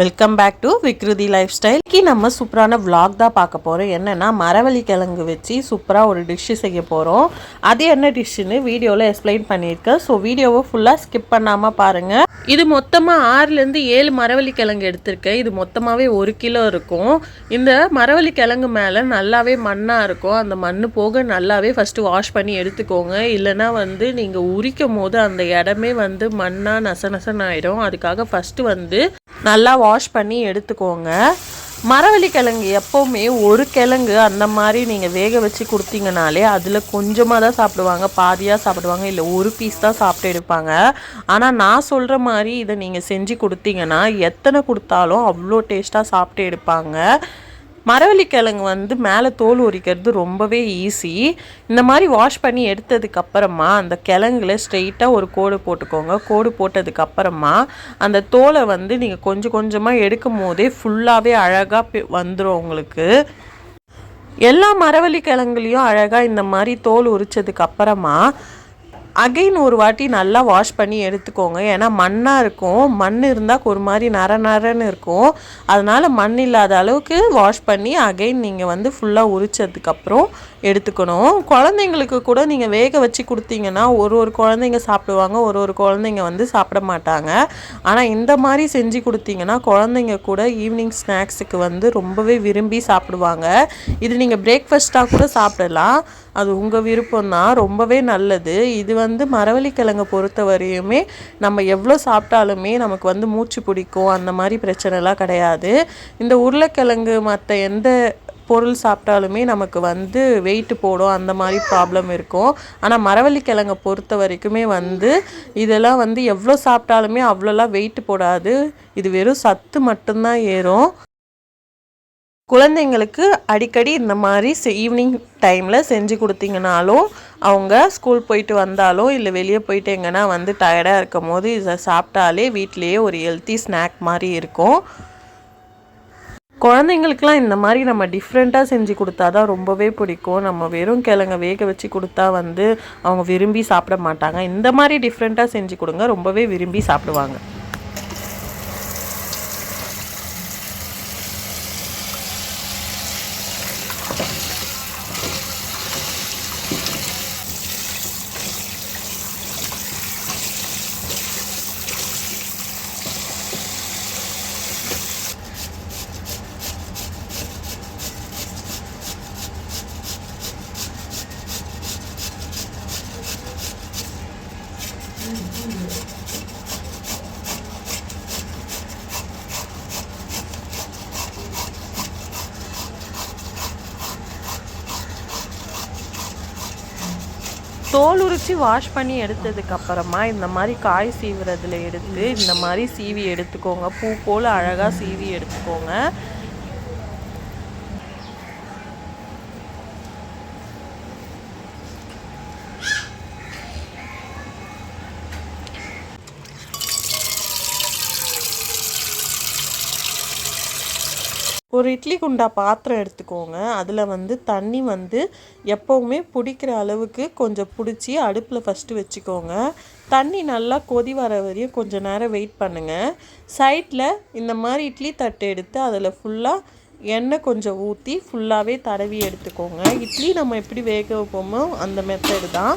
Welcome back to Vikruthi life ஸ்டைல்க்கு நம்ம சூப்பரான vlog தான் பார்க்க போகிறோம் என்னென்னா மரவள்ளி கிழங்கு வச்சு சூப்பராக ஒரு டிஷ்ஷு செய்ய போகிறோம் அது என்ன டிஷ்ஷுன்னு வீடியோவில் எக்ஸ்பிளைன் பண்ணியிருக்கேன். ஸோ வீடியோவை ஃபுல்லாக ஸ்கிப் பண்ணாமல் பாருங்கள் இது மொத்தமாக ஆறுலேருந்து ஏழு மரவள்ளி கிழங்கு எடுத்திருக்கேன். இது மொத்தமாகவே ஒரு கிலோ இருக்கும். இந்த மரவள்ளி கிழங்கு மேலே நல்லாவே மண்ணாக இருக்கும். அந்த மண் போக நல்லாவே ஃபஸ்ட்டு வாஷ் பண்ணி எடுத்துக்கோங்க. இல்லைன்னா வந்து நீங்கள் உரிக்கும் போது அந்த இடமே வந்து மண்ணாக நச நசன்னு அதுக்காக ஃபஸ்ட்டு வந்து நல்லா வாஷ் பண்ணி எடுத்துக்கோங்க. மரவள்ளி கிழங்கு எப்போவுமே ஒரு கிழங்கு அந்த மாதிரி நீங்கள் வேக வச்சு கொடுத்தீங்கனாலே அதில் கொஞ்சமாக தான் சாப்பிடுவாங்க. பாதியாக சாப்பிடுவாங்க. இல்லை ஒரு பீஸ் தான் சாப்பிட்டு எடுப்பாங்க. ஆனால் நான் சொல்கிற மாதிரி இதை நீங்கள் செஞ்சு கொடுத்தீங்கன்னா எத்தனை கொடுத்தாலும் அவ்வளோ டேஸ்ட்டாக சாப்பிட்டு எடுப்பாங்க. மரவள்ளிக்கிழங்கு வந்து மேலே தோல் உரிக்கிறது ரொம்பவே ஈஸி இந்த மாதிரி வாஷ் பண்ணி எடுத்ததுக்கப்புறமா அந்த கிழங்குல ஸ்ட்ரெயிட்டாக ஒரு கோடு போட்டுக்கோங்க. கோடு போட்டதுக்கப்புறமா அந்த தோலை வந்து நீங்கள் கொஞ்சம் கொஞ்சமாக எடுக்கும் போதே ஃபுல்லாகவே அழகாக வந்துடும் உங்களுக்கு. எல்லா மரவள்ளி கிழங்குலையும் அழகாக இந்த மாதிரி தோல் உரித்ததுக்கப்புறமா அகைன் ஒரு வாட்டி நல்லா வாஷ் பண்ணி எடுத்துக்கோங்க. ஏன்னா மண்ணாக இருக்கும். மண் இருந்தால் ஒரு மாதிரி நர நரன்னு இருக்கும். அதனால் மண் இல்லாத அளவுக்கு வாஷ் பண்ணி அகைன் நீங்கள் வந்து ஃபுல்லாக உரிச்சதுக்கப்புறம் எடுத்துக்கணும். குழந்தைங்களுக்கு கூட நீங்கள் வேக வச்சு கொடுத்தீங்கன்னா ஒரு ஒரு குழந்தைங்க சாப்பிடுவாங்க ஒரு ஒரு குழந்தைங்க வந்து சாப்பிட மாட்டாங்க. ஆனால் இந்த மாதிரி செஞ்சு கொடுத்தீங்கன்னா குழந்தைங்க கூட ஈவினிங் ஸ்நாக்ஸுக்கு வந்து ரொம்பவே விரும்பி சாப்பிடுவாங்க. இது நீங்கள் பிரேக்ஃபாஸ்ட்டாக கூட சாப்பிடலாம். அது உங்கள் விருப்பம் தான் ரொம்பவே நல்லது. இது வந்து மரவள்ளி கிழங்கை பொறுத்த வரையுமே நம்ம எவ்வளோ சாப்பிட்டாலுமே நமக்கு வந்து மூச்சு பிடிக்கும். அந்த மாதிரி பிரச்சனைலாம் கிடையாது. இந்த உருளைக்கிழங்கு மற்ற எந்த பொருள் சாப்பிட்டாலுமே நமக்கு வந்து வெயிட் போடும். அந்த மாதிரி ப்ராப்ளம் இருக்கும். ஆனால் மரவள்ளி கிழங்கை பொறுத்த வரைக்குமே வந்து இதெல்லாம் வந்து எவ்வளோ சாப்பிட்டாலுமே அவ்வளோலாம் வெயிட் போடாது. இது வெறும் சத்து மட்டும்தான் ஏறும். குழந்தைங்களுக்கு அடிக்கடி இந்த மாதிரி ஈவினிங் டைமில் செஞ்சு கொடுத்தீங்கனாலும் அவங்க ஸ்கூல் போயிட்டு வந்தாலும் இல்லை வெளியே போயிட்டு எங்கன்னா வந்து டயர்டாக இருக்கும் போது இதை சாப்பிட்டாலே வீட்டிலேயே ஒரு ஹெல்த்தி ஸ்நாக் மாதிரி இருக்கும். குழந்தைங்களுக்குலாம் இந்த மாதிரி நம்ம டிஃப்ரெண்ட்டாக செஞ்சு கொடுத்தா தான் ரொம்பவே பிடிக்கும். நம்ம வெறும் கிழங்க வேக வச்சு கொடுத்தா வந்து அவங்க விரும்பி சாப்பிட மாட்டாங்க. இந்த மாதிரி டிஃப்ரெண்ட்டாக செஞ்சு கொடுங்க ரொம்பவே விரும்பி சாப்பிடுவாங்க. தோல் உரித்து வாஷ் பண்ணி எடுத்ததுக்கு அப்புறமா இந்த மாதிரி காய் சீவுறதுல எடுத்து இந்த மாதிரி சீவி எடுத்துக்கோங்க. பூ போல் அழகாக சீவி எடுத்துக்கோங்க. ஒரு இட்லி குண்டா பாத்திரம் எடுத்துக்கோங்க. அதில் வந்து தண்ணி வந்து எப்போவுமே பிடிக்கிற அளவுக்கு கொஞ்சம் பிடிச்சி அடுப்பில் ஃபஸ்ட்டு வச்சுக்கோங்க. தண்ணி நல்லா கொதி வர வரையும் கொஞ்சம் நேரம் வெயிட் பண்ணுங்கள் சைடில் இந்த மாதிரி இட்லி தட்டு எடுத்து அதில் ஃபுல்லாக எண்ணெய் கொஞ்சம் ஊற்றி ஃபுல்லாகவே தடவி எடுத்துக்கோங்க. இட்லி நம்ம எப்படி வேக வைப்போமோ அந்த மெத்தடு தான்.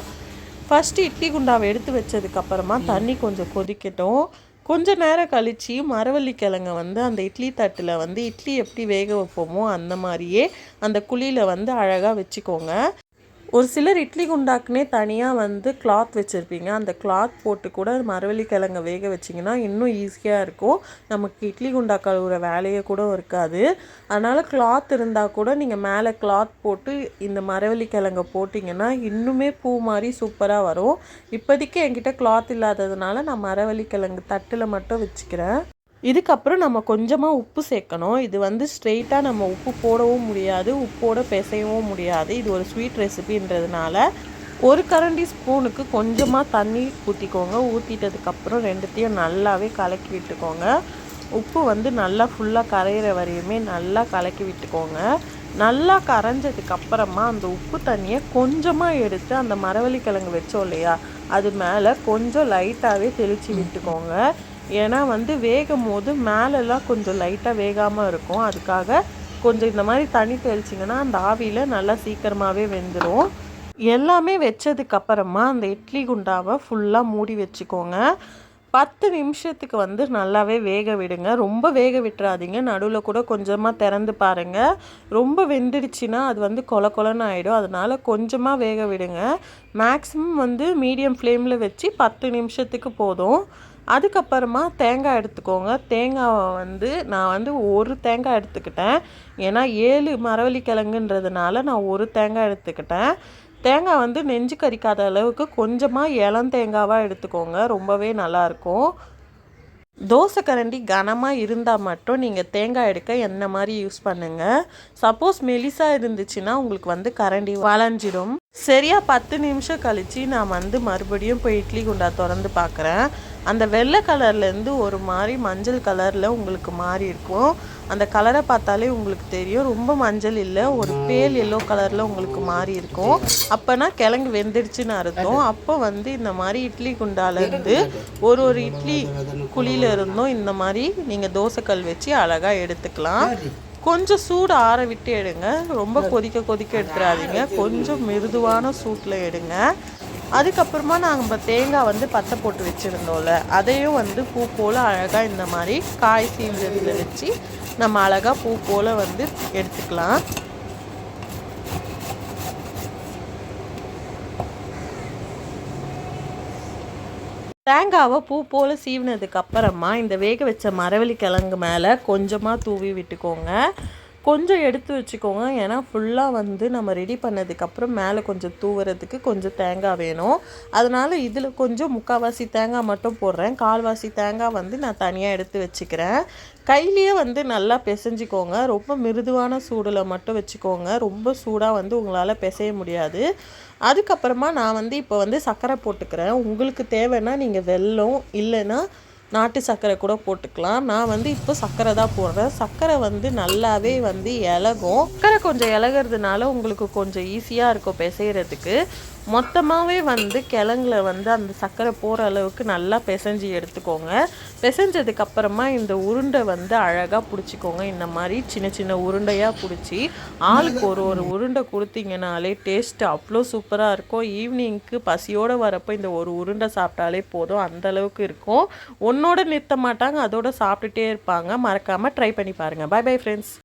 ஃபஸ்ட்டு இட்லி குண்டாவை எடுத்து வச்சதுக்கப்புறமா தண்ணி கொஞ்சம் கொதிக்கட்டும். கொஞ்ச நேரம் கழித்து மரவள்ளி கிழங்க வந்து அந்த இட்லி தட்டில் வந்து இட்லி எப்படி வேக வைப்போமோ அந்த மாதிரியே அந்த குழியில் வந்து அழகாக வச்சுக்கோங்க. ஒரு சிலர் இட்லி குண்டாக்குனே தனியாக வந்து கிளாத் வச்சுருப்பீங்க. அந்த கிளாத் போட்டு கூட மரவள்ளி கிழங்க வேக வச்சிங்கன்னா இன்னும் ஈஸியாக இருக்கும். நமக்கு இட்லி குண்டா கழுவுற வேலையே கூட இருக்காது. அதனால் கிளாத் இருந்தால் கூட நீங்கள் மேலே கிளாத் போட்டு இந்த மரவள்ளி கிழங்க போட்டிங்கன்னா இன்னுமே பூ மாதிரி சூப்பராக வரும். இப்போதைக்கு என்கிட்ட கிளாத் இல்லாததுனால நான் மரவள்ளி கிழங்கு தட்டில் மட்டும் வச்சுக்கிறேன். இதுக்கப்புறம் நம்ம கொஞ்சமாக உப்பு சேர்க்கணும். இது வந்து ஸ்ட்ரெயிட்டாக நம்ம உப்பு போடவும் முடியாது உப்போட பிசையவும் முடியாது. இது ஒரு ஸ்வீட் ரெசிபின்றதுனால ஒரு கரண்டி ஸ்பூனுக்கு கொஞ்சமாக தண்ணி ஊற்றிக்கோங்க ஊற்றிட்டதுக்கப்புறம் ரெண்டுத்தையும் நல்லாவே கலக்கி விட்டுக்கோங்க. உப்பு வந்து நல்லா ஃபுல்லாக கரையிற வரையுமே நல்லா கலக்கி விட்டுக்கோங்க. நல்லா கரைஞ்சதுக்கு அப்புறமா அந்த உப்பு தண்ணியை கொஞ்சமாக எடுத்து அந்த மரவள்ளி கிழங்கு வச்சோம் இல்லையா அது மேலே கொஞ்சம் லைட்டாகவே தெளித்து விட்டுக்கோங்க. ஏன்னா வந்து வேகும் போது மேலெல்லாம் கொஞ்சம் லைட்டாக வேகாமல் இருக்கும். அதுக்காக கொஞ்சம் இந்த மாதிரி தண்ணி தெளிச்சிங்கன்னா அந்த ஆவியில் நல்லா சீக்கிரமாகவே வெந்துடும் எல்லாமே வச்சதுக்கப்புறமா அந்த இட்லி குண்டாவை ஃபுல்லாக மூடி வச்சுக்கோங்க. பத்து நிமிஷத்துக்கு வந்து நல்லாவே வேக விடுங்க. ரொம்ப வேக விட்டுறாதீங்க. நடுவில் கூட கொஞ்சமாக திறந்து பாருங்கள் ரொம்ப வெந்துடுச்சுன்னா அது வந்து கொல கொலன்னு ஆகிடும் அதனால் கொஞ்சமாக வேக விடுங்க. மேக்ஸிமம் வந்து மீடியம் ஃப்ளேமில் வச்சு பத்து நிமிஷத்துக்கு போதும். அதுக்கப்புறமா தேங்காய் எடுத்துக்கோங்க. தேங்காவை வந்து நான் வந்து ஒரு தேங்காய் எடுத்துக்கிட்டேன். ஏன்னா ஏழு மரவள்ளி கிழங்குன்றதுனால நான் ஒரு தேங்காய் எடுத்துக்கிட்டேன். தேங்காய் வந்து நெஞ்சு கறிக்காத அளவுக்கு கொஞ்சமாக இளம் தேங்காவாக எடுத்துக்கோங்க. ரொம்பவே நல்லாயிருக்கும். தோசை கரண்டி கனமாக இருந்தால் மட்டும் நீங்கள் தேங்காய் எடுக்க என்ன மாதிரி யூஸ் பண்ணுங்கள் சப்போஸ் மெலிசாக இருந்துச்சுன்னா உங்களுக்கு வந்து கரண்டி வளைஞ்சிடும். சரியாக பத்து நிமிஷம் கழித்து நான் வந்து மறுபடியும் போய் இட்லி குண்டா திறந்து பார்க்குறேன் அந்த வெள்ளை கலர்லேருந்து ஒரு மாதிரி மஞ்சள் கலரில் உங்களுக்கு மாறி இருக்கும். அந்த கலரை பார்த்தாலே உங்களுக்கு தெரியும். ரொம்ப மஞ்சள் இல்லை ஒரு பேல் எல்லோ கலரில் உங்களுக்கு மாறி இருக்கும். அப்போனா கிழங்கு வெந்துடுச்சுன்னு அர்த்தம். அப்போ வந்து இந்த மாதிரி இட்லி குண்டாலேருந்து ஒரு ஒரு இட்லி குழியில இருந்தும் இந்த மாதிரி நீங்கள் தோசைக்கல் வச்சு அழகாக எடுத்துக்கலாம். கொஞ்சம் சூடு ஆற விட்டு எடுங்க. ரொம்ப கொதிக்க கொதிக்க எடுத்துடாதீங்க கொஞ்சம் மிருதுவான சூட்டில் எடுங்க. அதுக்கப்புறமா நாங்கள் தேங்காய் வந்து பற்ற போட்டு வச்சுருந்தோம்ல அதையும் வந்து பூ போல் அழகாக இந்த மாதிரி காய் சீவிலிருந்து வச்சு நம்ம அழகாக பூ போல் வந்து எடுத்துக்கலாம். தேங்காவை பூ போல் சீவினதுக்கு அப்புறமா இந்த வேக வச்ச மரவள்ளி கிழங்கு மேலே கொஞ்சமாக தூவி விட்டுக்கோங்க. கொஞ்சம் எடுத்து வச்சுக்கோங்க. ஏன்னா ஃபுல்லாக வந்து நம்ம ரெடி பண்ணதுக்கப்புறம் மேலே கொஞ்சம் தூவுறதுக்கு கொஞ்சம் தேங்காய் வேணும். அதனால் இதில் கொஞ்சம் முக்கால்வாசி தேங்காய் மட்டும் போடுறேன். கால்வாசி தேங்காய் வந்து நான் தனியாக எடுத்து வச்சுக்கிறேன். கையிலேயே வந்து நல்லா பிசைஞ்சிக்கோங்க. ரொம்ப மிருதுவான சூடில் மட்டும் வச்சுக்கோங்க. ரொம்ப சூடாக வந்து உங்களால் பிசைய முடியாது. அதுக்கப்புறமா நான் வந்து இப்போ வந்து சர்க்கரை போட்டுக்கிறேன். உங்களுக்கு தேவைன்னா நீங்கள் வெல்லம் இல்லைன்னா நாட்டு சர்க்கரை கூட போட்டுக்கலாம். நான் வந்து இப்போ சர்க்கரை தான் போடுறேன். சர்க்கரை வந்து நல்லாவே வந்து இலகும். சர்க்கரை கொஞ்சம் இலகிறதுனால உங்களுக்கு கொஞ்சம் ஈஸியாக இருக்கும் பிசைகிறதுக்கு மொத்தமாகவே வந்து கிழங்குல வந்து அந்த சர்க்கரை போகிற அளவுக்கு நல்லா பிசைஞ்சு எடுத்துக்கோங்க. பிசைஞ்சதுக்கப்புறமா இந்த உருண்டை வந்து அழகாக பிடிச்சிக்கோங்க. இந்த மாதிரி சின்ன சின்ன உருண்டையாக பிடிச்சி ஆளுக்கு ஒரு ஒரு உருண்டை கொடுத்தீங்கனாலே டேஸ்ட் அவ்வளோ சூப்பராக இருக்கும். ஈவினிங்க்கு பசியோடு வரப்போ இந்த ஒரு உருண்டை சாப்பிட்டாலே போதும். அந்த அளவுக்கு இருக்கும். ஒன்றோட நிறுத்த மாட்டாங்க அதோட சாப்பிட்டுட்டே இருப்பாங்க. மறக்காமல் ட்ரை பண்ணி பாருங்கள் பை பை ஃப்ரெண்ட்ஸ்